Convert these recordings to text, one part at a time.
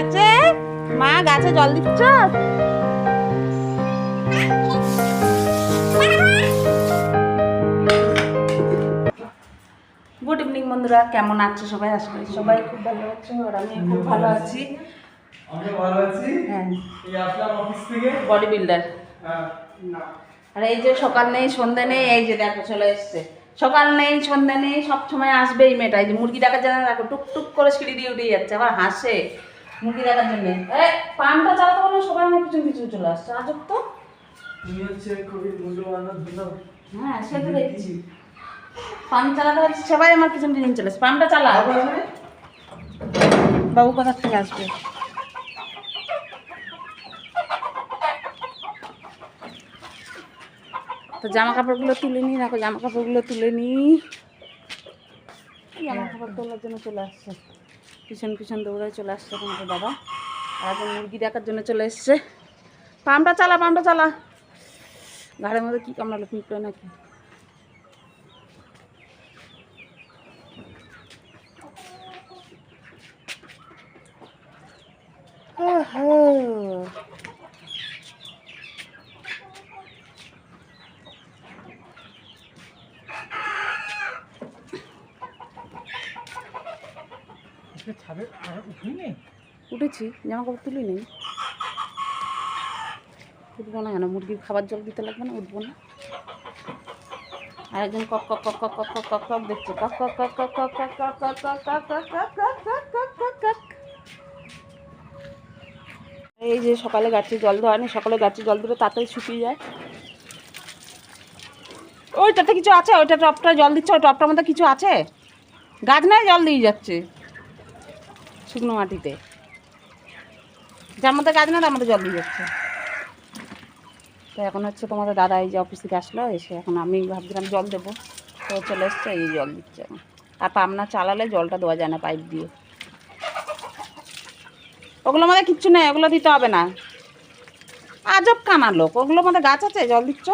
আছে মা গাছে জল দিচ্ছ? গুড ইভিনিং বন্ধুরা। কেমন আছো সবাই? আশা করি সবাই খুব ভালো আছো আর আমি খুব ভালো আছি। আমি ভালো আছি। হ্যাঁ। এই আসলাম অফিস থেকে। বডি বিল্ডার হ্যাঁ, আর এই যে সকাল নেই সন্ধ্যা নেই এই যে দেখো চলে এসছে। সকাল নেই সন্ধে নেই সব সময় আসবে এই মেয়েটা। এই যে মুরগি দেখার জন্য দেখো টুক টুক করে সিঁড়ি দিয়ে উঠে যাচ্ছে আবার হাসে মুরগি দেখার জন্য। পানটা চালাতে পারলে সবাই আমার পিছন পিছন চলে আসছে। আজব তো। হ্যাঁ সে তো দেখছি। চালাতে পারছি সবাই আমার পিছন পিছন চলে আসছে। পানটা চালা। বাবু কোথা থেকে আসবে? তো জামা কাপড়গুলো তুলে নিই দেখো জামা কাপড়গুলো তুলে নিই। জামা কাপড় তোলার জন্য চলে আসছে? পিছন পিছন দৌড়ায় চলে আসছে তোমাকে বাবা। আর এখন মুরগি দেখার জন্য চলে এসছে। পাম্পটা চালা পাম্পটা চালা। ঘাড়ের মধ্যে কী কামড়ালো পিঁপড়ে নাকি? ওহো আজকে ছাদে আর উঠি নেই উঠেছি জামা কাপড় তুলি নেই উঠবো না কেন মুরগির খাবার জল দিতে লাগবে না উঠবো না আরেকজন কক কক কক কক কক কক কক দেখছে কক কক কক কক কক কক কক কক কক কক কক কক কক কক কক কক কক এই যে সকালে গাছে জল দেওয়া নেই সকালে গাছে জল দিলে তাড়াতাড়ি শুকিয়ে যায় ওইটাতে কিছু আছে ওইটা টপটা জল দিচ্ছে ওই টপটার মধ্যে কিছু আছে গাছ নাই জল দিয়ে যাচ্ছে শুকনো মাটিতে। যার মধ্যে গাছ না তার মধ্যে জল দিয়ে যাচ্ছে। তো এখন হচ্ছে তোমাদের দাদা এই যে অফিস থেকে আসলো, এসে এখন আমি ভাবছিলাম জল দেবো। তো চলে এসছে, এই জল দিচ্ছে এখন। আর পামনা চালালে জলটা দেওয়া যায় না পাইপ দিয়ে। ওগুলো মধ্যে কিচ্ছু নেই, ওগুলো দিতে হবে না। আজব কানা লোক ওগুলোর মধ্যে গাছ আছে, জল দিচ্ছ?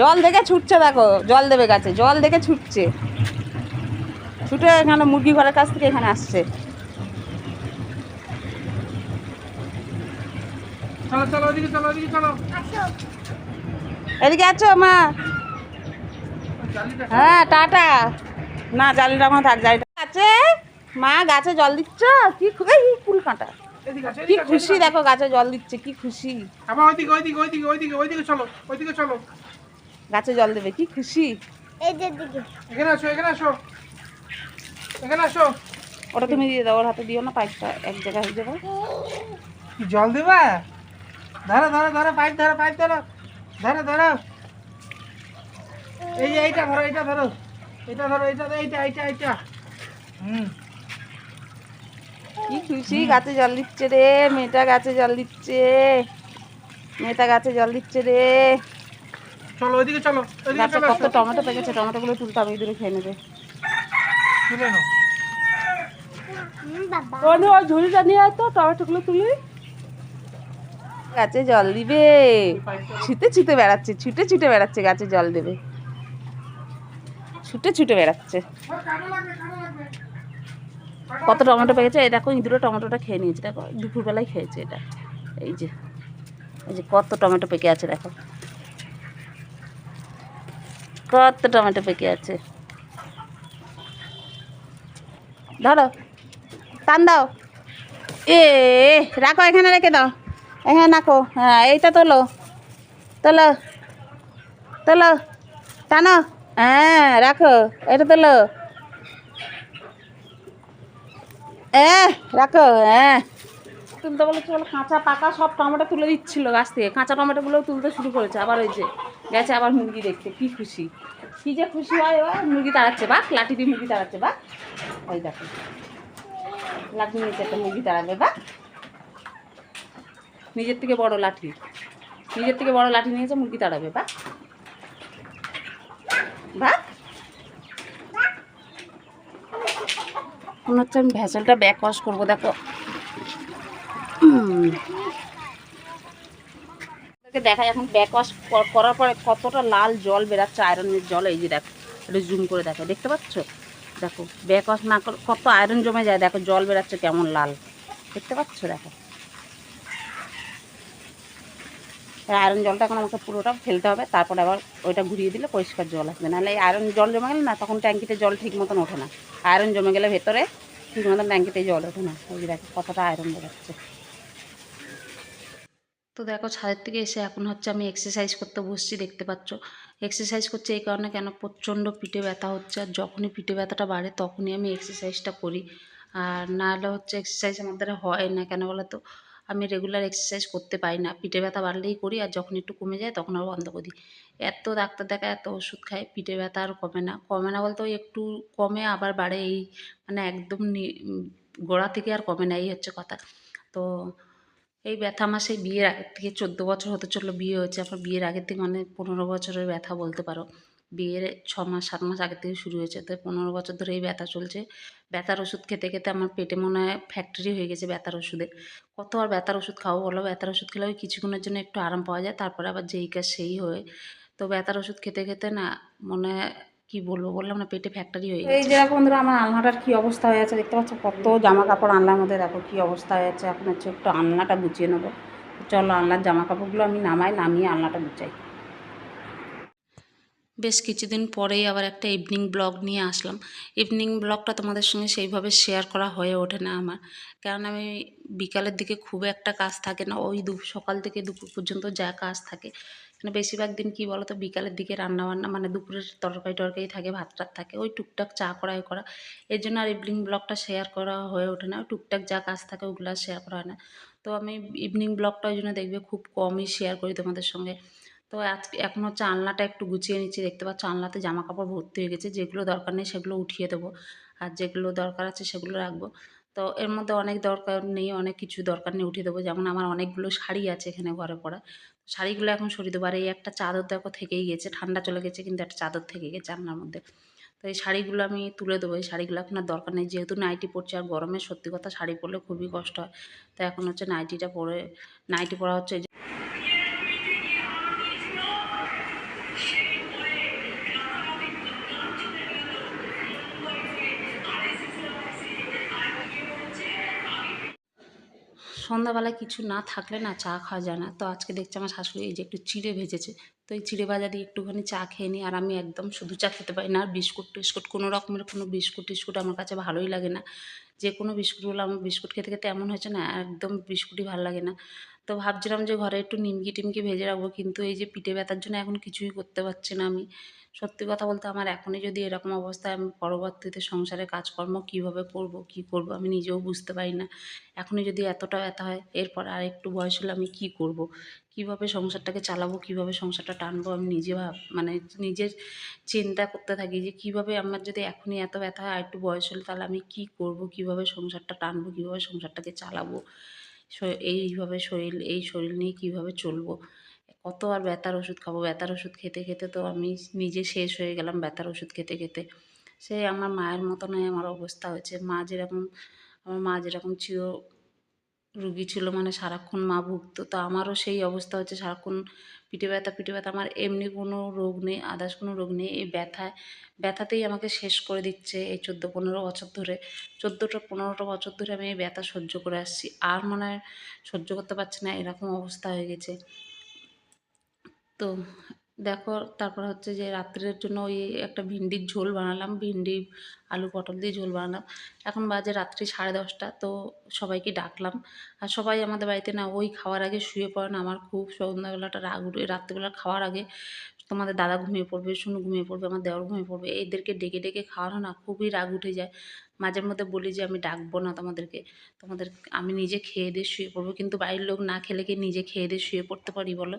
জল দেখে ছুটছে দেখো জল দেবে গাছে জল দেখে ছুটছে। ছুটে এখানে মুরগি ঘরের কাছ থেকে এখানে আসছে। এদিকে আছো মা? হ্যাঁ টাটা। না জালিটা আমার থাক জালিটা আছে। মা গাছে জল দিচ্ছ? কি খু- এই ফুল কাঁটা। কি খুশি দেখো গাছে জল দিচ্ছে কি খুশি। আবার ওইদিকে ওইদিকে ওইদিকে ওইদিকে ওইদিকে চলো ওইদিকে চলো। গাছে জল দেবে কি খুশি? এখানে আসো এখানে আসো। এখানে আসো। ওটা তুমি দিয়ে দাও ওর হাতে দিও না পাইপটা এক জায়গায় হয়ে যাবে। কি জল দেবা? ধরো ধরো ধরো পাইপ ধরো পাইপ ধরো। ধরো ধরো। এই যে এইটা ধরো এইটা ধরো। এটা ধরো এইটা এইটা এইটা এইটা। হুম। কি খুশি গাছে জল দিচ্ছে রে মেয়েটা গাছে জল দিচ্ছে। মেয়েটা গাছে জল দিচ্ছে রে। চলো ওইদিকে চলো কত টমেটো পেকেছে টমেটোগুলো তুলতে হবে দূরে খেয়ে নেবে। তুলে নাও। ওখানে ওই ঝুড়িটা নিয়ে আয় তো টমেটোগুলো তুলি। গাছে জল দিবে। ছুটে ছুটে বেড়াচ্ছে ছুটে ছুটে বেড়াচ্ছে গাছে জল দেবে। ছুটে ছুটে বেড়াচ্ছে। কত টমেটো পেকেছে? এই দেখো ইঁদুরে টমেটোটা খেয়ে নিয়েছে। দেখো দুপুরবেলায় খেয়েছে এটা। এই যে এই যে কত টমেটো পেকে আছে দেখো। কত টমেটো পেকে আছে। ধরো, টান দাও। এ, রাখো, এখানে রেখে দাও। এখানে রাখো। হ্যাঁ এইটা তোলো। তোলো। তোলো। টানো। হ্যাঁ রাখো। এটা তোলো। এ, রাখো। হ্যাঁ। তুলতে বলেছে বলে, কাঁচা পাকা সব টমেটো তুলে দিচ্ছিল গাছ থেকে। কাঁচা টমেটোগুলো তুলতে শুরু করেছে, আবার ওই যে গেছে আবার মুরগি দেখতে, কি খুশি। কি যে খুশি হয় ও মুরগি তাড়াচ্ছে বা লাঠি দিয়ে মুরগি তাড়াচ্ছে বা ওই দেখো, লাঠি নিয়েছে একটা মুরগি তাড়াবে বা নিজের থেকে বড় লাঠি, নিজের থেকে বড় লাঠি নিয়েছে মুরগি তাড়াবে বা মনে হচ্ছে আমি ভ্যাসেলটা ব্যাক ওয়াশ করব, দেখো। দেখাই এখন ব্যাক ওয়াশ করার পরে কতটা লাল জল বেরাচ্ছে আয়রনের জল, এই যে দেখো, একটু জুম করে দেখো দেখতে পাচ্ছ? দেখো ব্যাক ওয়াশ না করে কত আয়রন জমে যায়, দেখো, জল বেরাচ্ছে কেমন লাল, দেখতে পাচ্ছ? দেখো। আয়রন জলটা এখন আমাকে পুরোটা ফেলতে হবে, তারপরে আবার ওইটা ঘুরিয়ে দিলে পরিষ্কার জল আসবে, নাহলে আয়রন জল জমে গেলে না, তখন ট্যাঙ্কিতে জল ঠিক মতন ওঠে না। আয়রন জমে গেলে ভেতরে ঠিক মতন ট্যাঙ্কিতে জল ওঠে না ওই দেখো, কতটা আয়রন বেরোচ্ছে। তো দেখো ছাদের থেকে এসে এখন হচ্ছে আমি এক্সারসাইজ করতে বসছি, দেখতে পাচ্ছ। এক্সারসাইজ করছি এই কারণে কেন প্রচণ্ড পিঠে ব্যথা হচ্ছে, আর যখনই পিঠে ব্যথাটা বাড়ে তখনই আমি এক্সারসাইজটা করি। আর না হলে হচ্ছে এক্সারসাইজ আমার দ্বারা হয় না, কেন বলো তো আমি রেগুলার এক্সারসাইজ করতে পারি না। পিঠে ব্যথা বাড়লেই করি, আর যখন একটু কমে যায় তখন আবার বন্ধ করি। এত ডাক্তার দেখা এত ওষুধ খাই পিঠে ব্যথা আর কমে না। কমে না বলতে একটু কমে, আবার বাড়ে এই মানে একদম গোড়া থেকে আর কমে না, এই হচ্ছে কথা। তো এই ব্যথা আমার সেই বিয়ের আগের থেকে চোদ্দ বছর হতে চলল, বিয়ে হয়েছে। আমার বিয়ের আগের থেকে মানে পনেরো বছরের ব্যথা বলতে পারো। বিয়ের ছ মাস, সাত মাস আগের থেকে শুরু হয়েছে। তো পনেরো বছর ধরে এই ব্যথা চলছে। ব্যথার ওষুধ খেতে খেতে আমার পেটে মনে হয় ফ্যাক্টরি হয়ে গেছে ব্যথার ওষুধে। কত আর ব্যথার ওষুধ খাব বলো? ব্যথার ওষুধ খেলে ওই কিছুক্ষণের জন্য একটু আরাম পাওয়া যায়, তারপরে আবার যেই কাজ সেই হয়। তো ব্যথার ওষুধ খেতে খেতে না মনে কি বলব বললাম না পেটে ফ্যাক্টরি হয়ে গেছে। এই যে বন্ধুরা আমার আলনাটার কি অবস্থা হয়ে আছে দেখতে পাচ্ছ কত জামা কাপড় আনলার মধ্যে দেখো কি অবস্থা হয়ে আছে। এখন হচ্ছে একটু আলনাটা গুছিয়ে নেব। চলো আলনার জামা কাপড়গুলো আমি নামাই নামিয়ে আলনাটা গুছাই। বেশ কিছুদিন পরেই আবার একটা ইভিনিং ব্লগ নিয়ে আসলাম। ইভিনিং ব্লগটা তোমাদের সঙ্গে সেইভাবে শেয়ার করা হয়ে ওঠে না আমার। কারণ আমি বিকালের দিকে খুব একটা কাজ থাকে না ওই দু সকাল থেকে দুপুর পর্যন্ত যা কাজ থাকে মানে বেশিরভাগ দিন কি বলো তো বিকালের দিকে রান্না বান্না মানে দুপুরের তরকারি টরকারি থাকে, ভাত টাত থাকে, ওই টুকটাক চা করা, এ করা। এর জন্য আর ইভিনিং ব্লগটা শেয়ার করা হয়ে ওঠে না টুকটাক যা কাজ থাকে ওগুলো শেয়ার করা হয় না। তো আমি ইভিনিং ব্লগটা ওই জন্য দেখবে খুব কমই শেয়ার করি তোমাদের সঙ্গে। তো আজকে এখন হচ্ছে আলনাটা একটু গুছিয়ে নিচ্ছি, দেখতে পাচ্ছ আলনাতে জামা কাপড় ভর্তি হয়ে গেছে, যেগুলো দরকার নেই সেগুলো উঠিয়ে দেবো। আর যেগুলো দরকার আছে সেগুলো রাখব। তো এর মধ্যে অনেক দরকার নেই, অনেক কিছু দরকার নেই, উঠিয়ে দেবো। যেমন আমার অনেকগুলো শাড়ি আছে এখানে ঘরে পরা। শাড়িগুলো এখন সরিয়ে দেবো। আর এই একটা চাদর দেখো থেকেই গেছে, ঠান্ডা চলে গেছে কিন্তু একটা চাদর থেকে গেছে আপনার মধ্যে। তো এই শাড়িগুলো আমি তুলে দেবো। এই শাড়িগুলো এখন আর দরকার নেই। যেহেতু নাইটি পরছি আর গরমে সত্যি কথা শাড়ি পরলে খুবই কষ্ট হয়। তো এখন হচ্ছে নাইটিটা পরে নাইটি পরা হচ্ছে সন্ধ্যাবেলায় কিছু না থাকলে না চা খাওয়া যায় না। তো আজকে দেখছি আমার শাশুড়ি এই যে একটু চিড়ে ভেজেছে। তো এই চিড়ে ভাজা দিয়ে একটুখানি চা খেয়ে নিই আর আমি একদম শুধু চা খেতে পারি না। আর বিস্কুট টিস্কুট কোনো রকমের কোনো বিস্কুট টিস্কুট আমার কাছে ভালোই লাগে না। যে কোনো বিস্কুটগুলো আমার বিস্কুট খেতে খেতে এমন হয়েছে না, একদম বিস্কুটই ভালো লাগে না। তো ভাবছিলাম যে ঘরে একটু নিমকি টিমকি ভেজে রাখব, কিন্তু এই যে পিঠে ব্যথার জন্য এখন কিছুই করতে পারছি না আমি। সত্যি কথা বলতে আমার এখনই যদি এরকম অবস্থায় আমি পরবর্তীতে সংসারে কাজকর্ম কীভাবে করব, কি করব আমি নিজেও বুঝতে পারি না। এখনই যদি এতটা ব্যথা হয়, এরপর আর একটু বয়স হলে আমি কি করব? কীভাবে সংসারটাকে চালাবো, কীভাবে সংসারটা টানবো আমি নিজে ভাব মানে নিজের চিন্তা করতে থাকি যে কীভাবে আমার যদি এখনই এত ব্যথা হয়, আর একটু বয়স হলে তাহলে আমি কি করব? কীভাবে সংসারটা টানবো? কীভাবে সংসারটাকে চালাবো? এইভাবে শরীর, এই শরীর নিয়ে কীভাবে চলবো? কত আর ব্যথার ওষুধ খাব? ব্যথার ওষুধ খেতে খেতে তো আমি নিজে শেষ হয়ে গেলাম ব্যথার ওষুধ খেতে খেতে। সে আমার মায়ের মতনই আমার অবস্থা হয়েছে। মা যেরকম, আমার মা যেরকম চির রুগী ছিল মানে সারাক্ষণ মা ভুগতো, তো আমারও সেই অবস্থা হচ্ছে সারাক্ষণ পিঠে ব্যথা পিঠে ব্যথা, আমার এমনি কোনো রোগ নেই, আদার্স কোনো রোগ নেই, এই ব্যথায় ব্যথাতেই আমাকে শেষ করে দিচ্ছে এই চোদ্দ, পনেরো বছর ধরে। চোদ্দোটা, পনেরোটা বছর ধরে আমি এই ব্যথা সহ্য করে আসছি। আর মনে হয় সহ্য করতে পারছি না, এরকম অবস্থা হয়ে গেছে। তো দেখো, তারপর হচ্ছে যে রাত্রের জন্য ওই একটা ভিন্ডির ঝোল বানালাম, ভিন্ডি, আলু, পটল দিয়ে ঝোল বানালাম। এখন বাজে রাত্রি সাড়ে দশটা, তো সবাইকে ডাকলাম। আর সবাই আমাদের বাড়িতে না ওই খাওয়ার আগে শুয়ে পড়ে না। আমার খুব সন্ধ্যাবেলাটা রাগ উঠে, রাত্রিবেলা খাওয়ার আগে তোমাদের দাদা ঘুমিয়ে পড়বে, শুনু ঘুমিয়ে পড়বে, আমার দেওর ঘুমিয়ে পড়বে, এদেরকে ডেকে ডেকে খাওয়ানো না খুবই রাগ উঠে যায়। মাঝে মধ্যে বলি যে, আমি ডাকবো না তোমাদেরকে। তোমাদের, আমি নিজে খেয়ে দিয়ে শুয়ে পড়ব। কিন্তু বাড়ির লোক না খেলে কি নিজে খেয়ে দিয়ে শুয়ে পড়তে পারি বলো?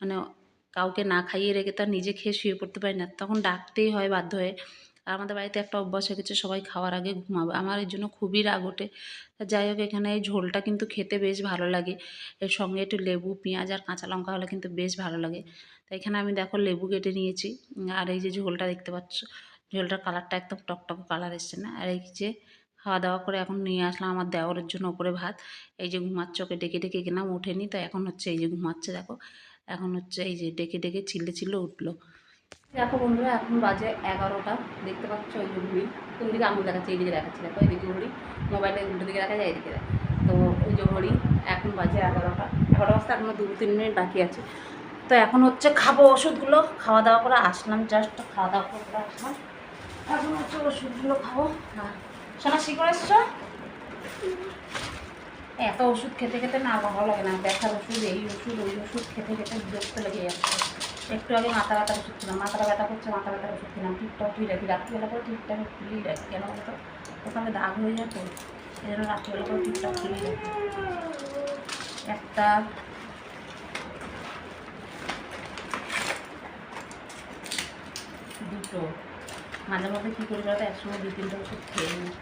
মানে কাউকে না খাইয়ে রেখে তো আর নিজে খেয়ে শুয়ে পড়তে পারি না। তখন ডাকতেই হয় বাধ্য হয়ে। আর আমাদের বাড়িতে একটা অভ্যাস হয়ে গেছে, সবাই খাওয়ার আগে ঘুমাবে। আমার এর জন্য খুবই রাগ ওঠে। যাই হোক, এখানে এই ঝোলটা কিন্তু খেতে বেশ ভালো লাগে। এর সঙ্গে একটু লেবু, পেঁয়াজ আর কাঁচা লঙ্কা হলে কিন্তু বেশ ভালো লাগে। তো এখানে আমি দেখো লেবু কেটে নিয়েছি। আর এই যে ঝোলটা দেখতে পাচ্ছ, ঝোলটার কালারটা একদম টকটক কালার এসছে না। আর এই যে খাওয়া দাওয়া করে এখন নিয়ে আসলাম আমার দেওরের জন্য ওপরে ভাত। এই যে ঘুমাচ্ছে, ওকে ডেকে ডেকে গেলাম ওঠেনি তো এখন হচ্ছে এই যে ঘুমাচ্ছে, দেখো। এখন হচ্ছে এই যে ডেকে ডেকে চিল্লে চিল্লে উঠল। দেখো বন্ধুরা, এখন বাজে এগারোটা। দেখতে পাচ্ছ ওই ঘুড়ি। কোন দিকে আঙুল দেখাচ্ছে এইদিকে দেখাচ্ছে। দেখো এইদিকে ঘড়ি। মোবাইলে উল্টো দিকে দেখা যায় এইদিকে দেখা। তো ওই যে ঘড়ি, এখন বাজে এগারোটা। এগারোটা বাজতে এখনও দু, তিন মিনিট বাকি আছে। তো এখন হচ্ছে খাব ওষুধগুলো। খাওয়া দাওয়া করে আসলাম জাস্ট খাওয়া দাওয়া করে আসলাম। এখন হচ্ছে ওষুধগুলো খাব। হ্যাঁ সোনা শিকড় এসছো এত ওষুধ খেতে খেতে না ভালো লাগে না ব্যথার ওষুধ, এই ওষুধ, ওই ওষুধ খেতে খেতে বিরক্ত লেগে যাচ্ছে। একটু আগে মাথা ব্যথার ওষুধ খেলাম মাথাটা ব্যথা করছে, মাথা ব্যথার ওষুধ খেলাম ঠিকঠাক খুলে রাখি। রাত্রিবেলা করে ঠিকঠাক খুলেই রাখি, কেন বলতো? ওখানে দাগ হয়ে যেত এই জন্য রাত্রিবেলা করে ঠিকঠাক খুলেই রাখি। একটা দুটো। মাঝে মধ্যে কী করি বলতো, একসঙ্গে দু তিনটে ওষুধ খেয়ে নিই।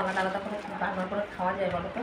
আলাদা আলাদা করে বারবার করে খাওয়া যায় বলো তো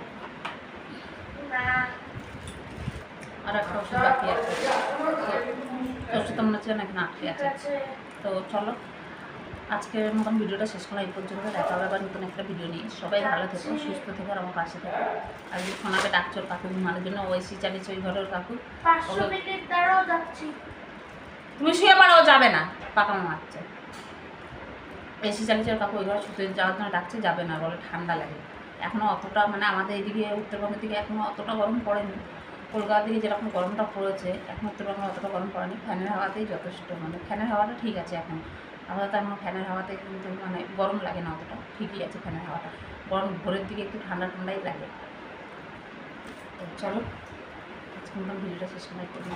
আর একটা ওষুধ বাকি আছে। ওষুধ মনে হচ্ছে নাকি আটকে আছে। তো চলো আজকের মতন ভিডিওটা শেষ করলাম এই পর্যন্ত দেখা হবে আবার নতুন একটা ভিডিও নিয়ে। সবাই ভালো থেকো সুস্থ থেকো আর আমার পাশে থেকো। আর যে সোনাকে ডাকছোর কাকু ঘুমানোর জন্য ওইসি চালিয়েছে ওই ঘরের কাকু। তুমি শুয়ে পারো যাবে না। পাকা মারছে। এসি চালিয়েছে ওর কাকু ওই ঘরে শুতে যাওয়ার জন্য ডাকছে যাবে না বলে ঠান্ডা লাগে। এখনও অতটা মানে আমাদের এদিকে, উত্তরবঙ্গের দিকে এখনও অতটা গরম পড়েনি। কলকাতার দিকে যেরকম গরমটা পড়েছে, এখন উত্তরবঙ্গে অতটা গরম পড়েনি। ফ্যানের হাওয়াতেই যথেষ্ট মানে ফ্যানের হাওয়াটা ঠিক আছে এখন। আপাতত এখন ফ্যানের হাওয়াতে কিন্তু মানে গরম লাগে না অতটা, ঠিকই আছে ফ্যানের হাওয়াটা। গরম ভোরের দিকে একটু ঠান্ডা ঠান্ডাই লাগে। তো চলো, আজকে ভিডিওটা শেষ করি